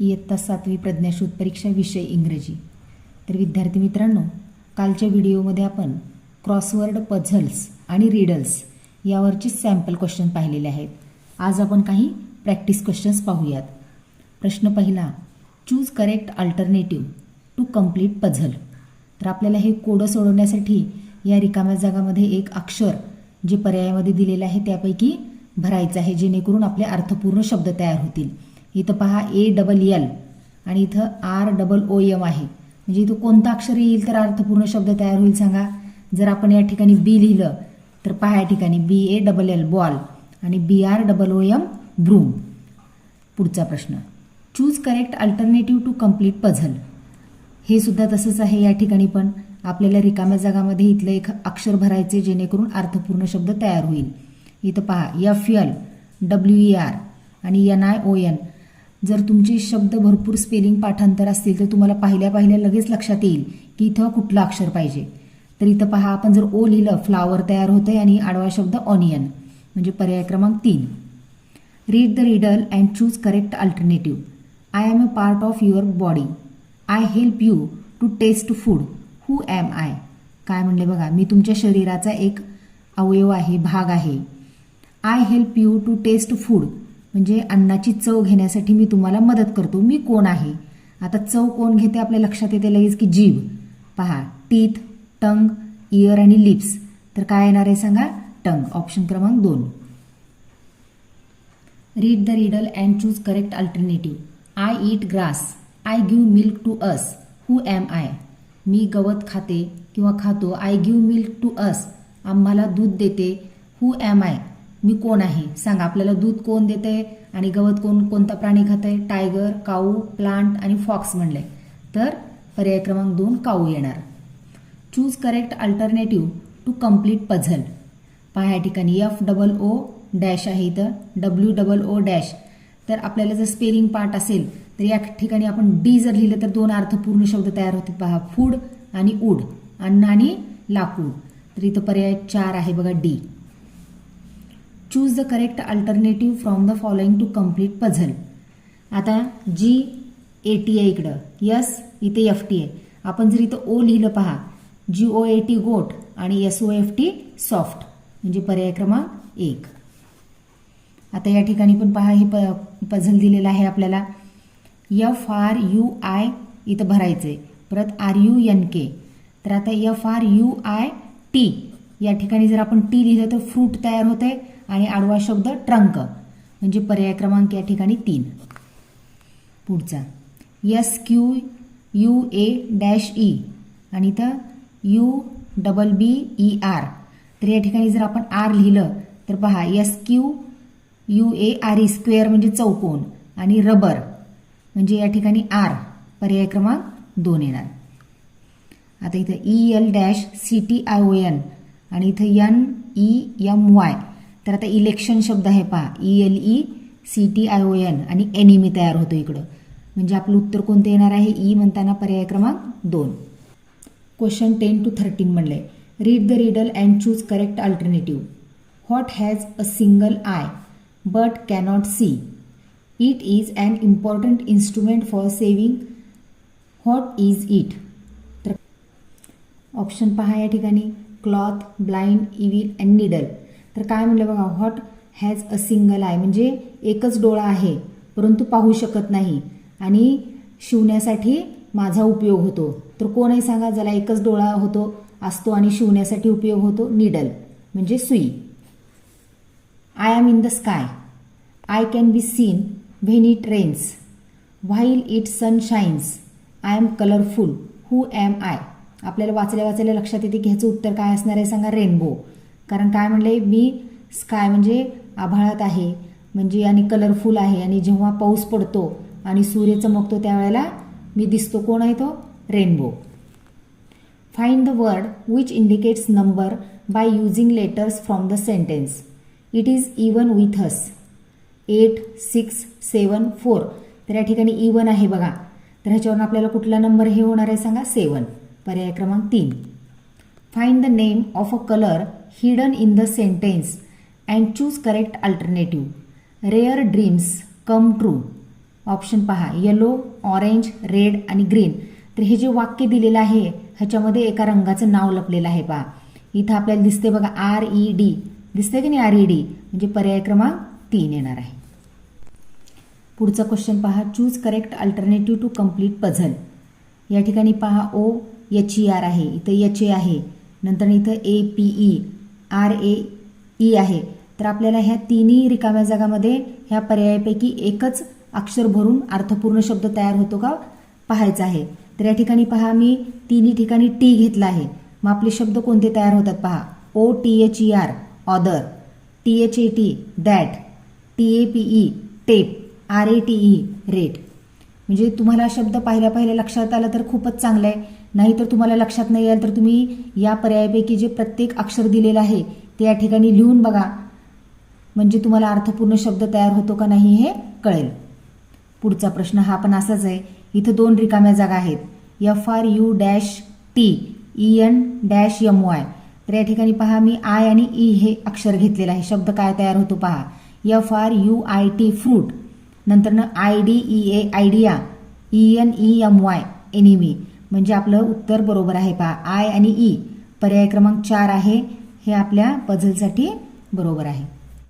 इयत्ता सातवी प्रज्ञाशोध परीक्षा विषय इंग्रजी. तर विद्यार्थी मित्रांनो कालच्या व्हिडिओमध्ये आपण क्रॉसवर्ड पझल्स आणि रिडल्स यावरचे सॅम्पल क्वेश्चन पाहिलेले आहेत. आज आपण काही प्रॅक्टिस क्वेश्चन्स पाहूयात. प्रश्न पहिला choose correct alternative to complete puzzle तर आपल्याला हे कोडं सोडवण्यासाठी या रिकाम्या जागामध्ये एक अक्षर जे पर्यायामध्ये दिलेलं आहे त्यापैकी भरायचं आहे जेणेकरून आपले अर्थपूर्ण शब्द तयार होतील. इथं पहा ए डबल एल आणि इथं आर डबल ओ एम आहे. म्हणजे इथं कोणतं अक्षर येईल तर अर्थपूर्ण शब्द तयार होईल सांगा. जर आपण या ठिकाणी बी लिहिलं तर पहा या ठिकाणी B A double L ball आणि B R double O M broom पुढचा प्रश्न. Choose correct alternative to complete puzzle हे सुद्धा तसंच आहे या ठिकाणी पण. आपल्याला रिकाम्या जागामध्ये इथलं एक अक्षर भरायचे जेणेकरून अर्थपूर्ण शब्द तयार होईल. इथं पहा F L W E R आणि एन आय ओ एन जर तुमचे शब्द भरपूर स्पेलिंग पाठांतर असतील तर तुम्हाला पाहिल्या पाहिल्या लगेच लक्षात येईल की इथं कुठलं अक्षर पाहिजे. तर इथं पहा आपण जर ओ लिहिलं फ्लावर तयार होतं आणि आडवा शब्द ऑनियन म्हणजे पर्याय क्रमांक तीन. Read the riddle and choose correct alternative I am a part of your body I help you to taste food who am I काय म्हणले बघा मी तुमच्या शरीराचा एक अवयव आहे भाग आहे. I help you to taste food म्हणजे अन्नाची चव घेण्यासाठी मी तुम्हाला मदत करतो. मी कोण आहे? आता चव कोण घेते आपल्या लक्षात येते लगेच की जीभ. पहा टीथ टंग इयर आणि लिप्स तर काय येणार आहे सांगा? टंग ऑप्शन क्रमांक दोन. Read the riddle and choose correct alternative I eat grass I give milk to us who am I मी गवत खाते किंवा खातो. I give milk to us आम्हाला दूध देते. हू ॲम आय मी कोण आहे? सांगा आपल्याला दूध कोण देते आणि गवत कोण कोणता प्राणी खाते टायगर काऊ प्लांट आणि फॉक्स म्हणले. तर पर्याय क्रमांक दोन काऊ येणार. Choose correct alternative to complete puzzle पहा या ठिकाणी एफ डबल ओ डॅश आहे इथं डब्ल्यू डबल ओ डॅश. तर आपल्याला जर स्पेलिंग पार्ट असेल तर या ठिकाणी आपण डी जर लिहिलं तर दोन अर्थपूर्ण शब्द तयार होतात पहा फूड आणि उड अन्न आणि लाकूड. तर इथं पर्याय चार आहे बघा D choose the correct alternative from the following to complete puzzle आता जी ए टी आहे इकडं. यस इथे एफ टी आहे. आपण जर इथं ओ लिहिलं पहा. जी ओ ए टी गोट आणि S O F T soft म्हणजे पर्याय क्रमांक एक. आता या ठिकाणी पण पहा हे प पझल दिलेलं आहे आपल्याला. एफ आर यू आय इथं भरायचं आहे परत आर यू एन के तर आता F R U I T या ठिकाणी जर आपण टी लिहिलं तर फ्रूट तयार होतं आहे आणि आडवा शब्द ट्रंक म्हणजे पर्याय क्रमांक या ठिकाणी तीन. पुढचा. S Q U A dash E आणि इथं U double B E R तर या ठिकाणी जर आपण आर लिहिलं तर पहा S Q U A R E square म्हणजे चौकोन आणि रबर म्हणजे या ठिकाणी आर पर्याय क्रमांक दोन येणार. आता इथं E L dash C T I O N आणि इथं यन ई एम वाय तर आता इलेक्शन शब्द आहे पहा. E L E C T I O N आणि एनिमी तयार होतो इकडं. म्हणजे आपलं उत्तर कोणतं येणार आहे? ई म्हणताना पर्याय क्रमांक दोन. Question ten to thirteen म्हणलंय. Read the riddle and choose correct alternative what has a single eye but cannot see it is an important instrument for sewing what is it तर ऑप्शन पहा या ठिकाणी. Cloth blind evil and needle तर काय म्हणलं बघा what has a single eye म्हणजे एकच डोळा आहे परंतु पाहू शकत नाही. आणि शिवण्यासाठी माझा उपयोग होतो. तर कोण आहे सांगा ज्याला एकच डोळा होतो असतो आणि शिवण्यासाठी उपयोग होतो? निडल म्हणजे सुई. I am in the sky I can be seen when it rains while it sun shines I am colourful who am I आपल्याला वाचल्या वाचल्या लक्षात येते की ह्याचं उत्तर काय असणार आहे सांगा रेनबो कारण काय म्हणले मी स्काय म्हणजे आभाळात आहे म्हणजे आणि कलरफुल आहे आणि जेव्हा पाऊस पडतो आणि सूर्य चमकतो त्यावेळेला मी दिसतो. कोण आहे तो? Rainbow find the word which indicates number by using letters from the sentence it is even with us eight six seven four तर या ठिकाणी इवन आहे बघा. तर ह्याच्यावरून आपल्याला कुठला नंबर हे होणार आहे सांगा? सेवन पर्याय क्रमांक तीन. Find the name of a colour hidden in the sentence and choose correct alternative rare dreams come true option पहा. येलो ऑरेंज रेड आणि ग्रीन तर हे जे वाक्य दिलेलं आहे ह्याच्यामध्ये एका रंगाचं नाव लपलेलं आहे पहा. इथं आपल्याला दिसते बघा आर ई डी दिसते की नाही आर ई डी म्हणजे पर्याय क्रमांक तीन येणार आहे. पुढचा क्वेश्चन पहा. Choose correct alternative to complete puzzle या ठिकाणी पहा. ओ एच ई आर आहे. इथं एच ए आहे. नंतर इथं A P E R A E आहे. तर आपल्याला ह्या तिन्ही रिकाम्या जागामध्ये ह्या पर्यायापैकी एकच अक्षर भरून अर्थपूर्ण शब्द तयार होतो का? पाहायचा आहे. तर या ठिकाणी पहा मी तिन्ही ठिकाणी टी घेतला आहे. मग आपले शब्द कोणते तयार होतात पहा? O T H E R other T H A T that T A P E tape R A T E rate म्हणजे तुम्हाला शब्द पाहिल्या पाहिल्या लक्षात आला तर खूपच चांगलं आहे. नाहीतर तुम्हाला लक्षात नाही आलं तर तुम्ही या पर्यायापैकी जे प्रत्येक अक्षर दिलेलं आहे ते या ठिकाणी लिहून बघा. म्हणजे तुम्हाला अर्थपूर्ण शब्द तयार होतो का नाही हे कळेल. पुढचा प्रश्न हा पण असाच आहे. इथं दोन रिकाम्या जागा आहेत. F R U dash T E N dash M Y तर या ठिकाणी पहा मी आय आणि ई हे अक्षर घेतलेलं आहे. शब्द काय तयार होतो पहा. F R U I T fruit नंतरनं I D E A idea E N E M Y enemy म्हणजे आपलं उत्तर बरोबर आहे पहा. आय आणि ई पर्याय क्रमांक चार आहे. हे आपल्या पझलसाठी बरोबर आहे.